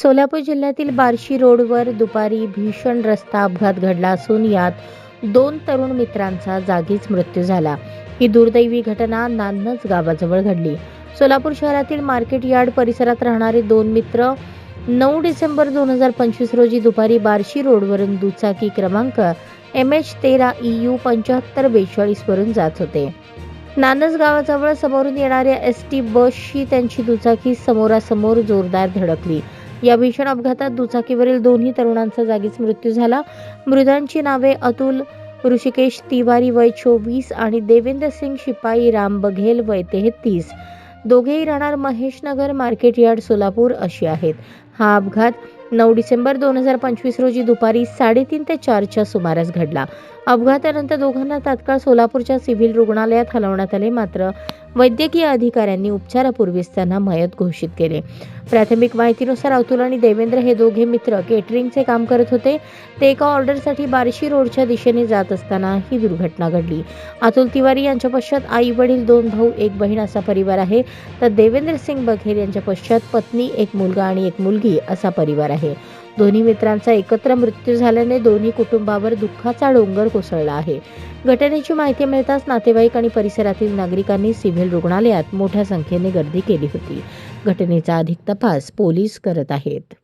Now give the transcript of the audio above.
सोलापूर जिल्ह्यातील बार्शी रोडवर दुपारी भीषण रस्ता अपघात घडला असून यात दोन तरुण मित्रांचा जागीच मृत्यू झाला. ही दुर्दैवी घटना नान्नज गावाजवळ घडली. सोलापूर शहरातील मार्केट यार्ड परिसरात राहणारे दोन मित्र नऊ डिसेंबर दोन हजार पंचवीस रोजी दुपारी बार्शी रोडवरून दुचाकी क्रमांक एम एच तेरा ई यू पंच्याहत्तर बेचाळीसवरून जात होते. नानस गावाजवळ समोरून येणाऱ्या एस टी बसशी त्यांची दुचाकी समोरासमोर जोरदार धडकली. या भीषण अपघातात दुचाकीवरील दोन्ही तरुणांचा जागीच मृत्यू झाला. मृतांची नावे अतुल ऋषिकेश तिवारी वय चोवीस आणि देवेंद्र सिंग शिपाई राम बघेल वय तेहतीस. दोघेही राहणार महेशनगर मार्केट यार्ड सोलापूर अशी आहेत. हा अपघात नऊ डिसेंबर दोन हजार पंचवीस रोजी दुपारी साडेतीन ते चारच्या सुमारास घडला. अपघातानंतर दोघांना तात्काळ सोलापूरच्या सिव्हिल रुग्णालयात हलवण्यात आले. मात्र वैद्यकीय अधिकाऱ्यांनी उपचारापूर्वीच त्यांना मयत घोषित केले. प्राथमिक माहितीनुसार अतुल आणि देवेंद्र हे दोघे मित्र केटरिंगचे काम करत होते. ते एका ऑर्डरसाठी बार्शी रोडच्या दिशेने जात असताना ही दुर्घटना घडली. अतुल तिवारी यांच्या पश्चात आई वडील दोन भाऊ एक बहीण असा परिवार आहे. तर देवेंद्र सिंग बघेल यांच्या पश्चात पत्नी एक मुलगा आणि एक मुलगी. असा परिवार आहे. दोन्ही मित्रांचा एकत्र मृत्यू झाल्याने दोन्ही कुटुंबावर दुःखाचा डोंगर कोसळला आहे. घटनेची माहिती मिळताच नातेवाईक आणि परिसरातील नागरिकांनी सिव्हिल रुग्णालयात मोठ्या संख्येने गर्दी केली होती. घटनेचा अधिक तपास पोलीस करत आहेत.